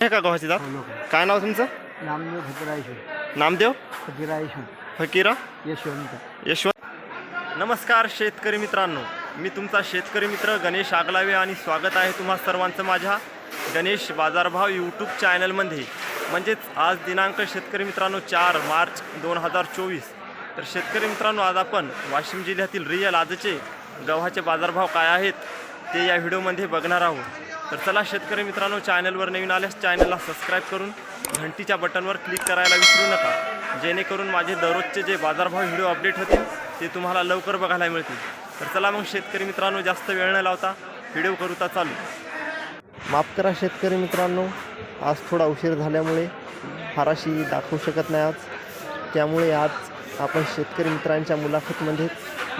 का गव्हाची जात लोक. काय नाव तुमचं? नामदेव फकीरायश्वर. नामदेव? फकीरायश्वर. फकीरा? यशवंत. यशवंत? नमस्कार शेतकरी मित्रांनो. मी तुमचा शेतकरी मित्र गणेश आगलावे आणि स्वागत आहे तुम्हा सर्वांचं माझ्या गणेश बाजारभाव यूट्यूब चॅनलमध्ये म्हणजेच आज दिनांक शेतकरी मित्रांनो चार मार्च दोन हजार चोवीस. तर शेतकरी मित्रांनो आज आपण वाशिम जिल्ह्यातील रिअल आजचे गव्हाचे बाजारभाव काय आहेत ते या व्हिडिओमध्ये बघणार आहोत. तर चला शेतकरी मित्रांनो चॅनलवर नवीन आल्यास चॅनलला सबस्क्राईब करून घंटीच्या बटनवर क्लिक करायला विसरू नका. जेणेकरून माझे दररोजचे जे बाजारभाव व्हिडिओ अपडेट होतील ते तुम्हाला लवकर बघायला मिळतील. तर चला मग शेतकरी मित्रांनो जास्त वेळ न लावता व्हिडिओ करूता चालू. माफ करा शेतकरी मित्रांनो आज थोडा उशीर झाल्यामुळे फाराशी दाखवू शकत नाही आज. त्यामुळे आज आपण शेतकरी मित्रांच्या मुलाखतमध्ये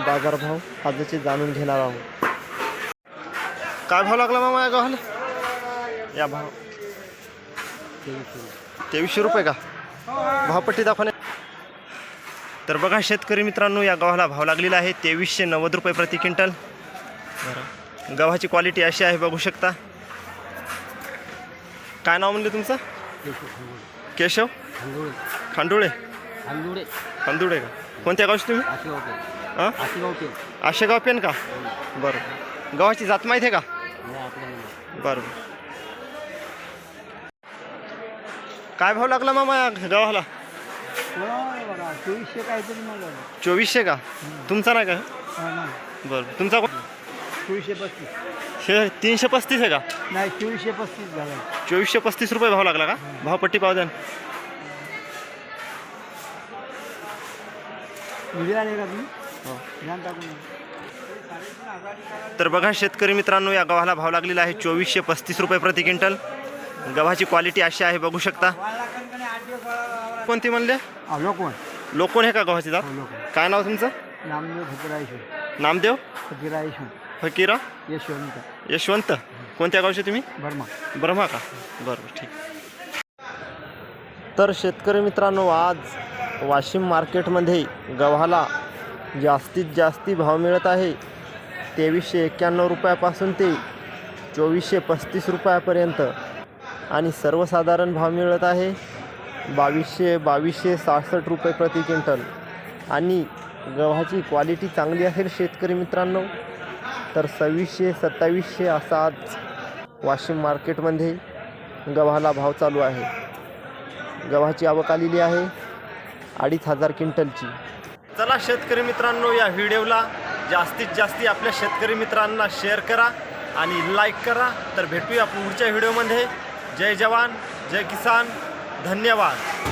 बाजारभाव आजचे जाणून घेणार आहोत. काय भाव लागला मामा या गव्हाला या भाव तेवीसशे रुपये का भावपट्टी दाखवणे तर बघा शेतकरी मित्रांनो या गव्हाला भाव लागलेला आहे तेवीसशे नव्वद रुपये प्रति क्विंटल बरं गव्हाची क्वालिटी अशी आहे बघू शकता काय नाव म्हणले तुमचं केशव खांडुळे खांदुळे का कोणत्या गावचे तुम्ही आशेगाव पेन का बरं गव्हाची जात माहीत आहे का बरं. काय भाव लागला मामा या गव्हाला बघा चोवीसशे काहीतरी मग चोवीसशे का? तुमचा नाही का? बरं. तुमचा कोण- चोवीसशे पस्तीस. हे तीनशे पस्तीस आहे का? नाही चोवीसशे पस्तीस झाला. चोवीसशे पस्तीस रुपये भाव लागला का? भावपट्टी पाव द्या. व्हिडिओ आले का तुम्ही? हो. ध्यान टाकून. तर बघा शेतकरी मित्रांनो या गव्हाला भाव लागलेला आहे चोवीसशे पस्तीस रुपये प्रति क्विंटल. गव्हाची क्वालिटी अशी आहे बघू शकता. कोणती म्हणले? लोकवन लोकोन आहे का गव्हाची जात? लोकवन काय नाव तुमचं? नामदेव फकीरायश्वर नामदेव? फकीरायश्वर फकीरा? यशवंत. यशवंत. कोणत्या गावचे तुम्ही? बर्मा. ब्रह्मा का? बरं ठीक. तर शेतकरी मित्रांनो आज वाशिम मार्केटमध्ये गव्हाला जास्तीत जास्ती भाव मिळत आहे. तेवीसशे एक्क्याण्णव रुपयापासून ते चोवीसशे पस्तीस रुपयापर्यंत. आणि सर्वसाधारण भाव मिळत आहे बावीसशे बावीसशे सहासष्ट रुपये प्रति क्विंटल. आणि गव्हाची क्वालिटी चांगली असेल शेतकरी मित्रांनो तर सव्वीसशे सत्तावीसशे असा आज वाशिम मार्केटमध्ये गव्हाला भाव चालू आहे. गव्हाची आवक आलेली आहे अडीच हजार क्विंटलची. चला शेतकरी मित्रांनो या व्हिडिओला जास्तीत जास्ती आपल्या शेतकरी मित्रांना शेअर करा आणि लाईक करा. तर भेटूया पुढच्या व्हिडिओमध्ये जय जवान जय किसान. धन्यवाद.